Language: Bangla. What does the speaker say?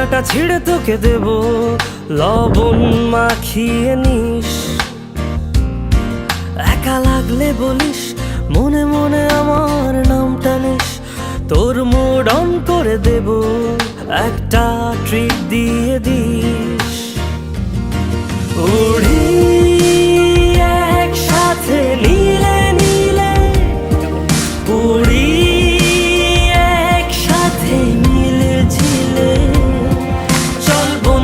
কলিজাটা ছিঁড়ে তোকে দেব। লবণ মাখিয়ে নিস। একা লাগলে বলিস, মনে মনে আমার নামটা নিস। তোর মুড অন করে দেব, একটা ট্রিট দিয়ে দিস।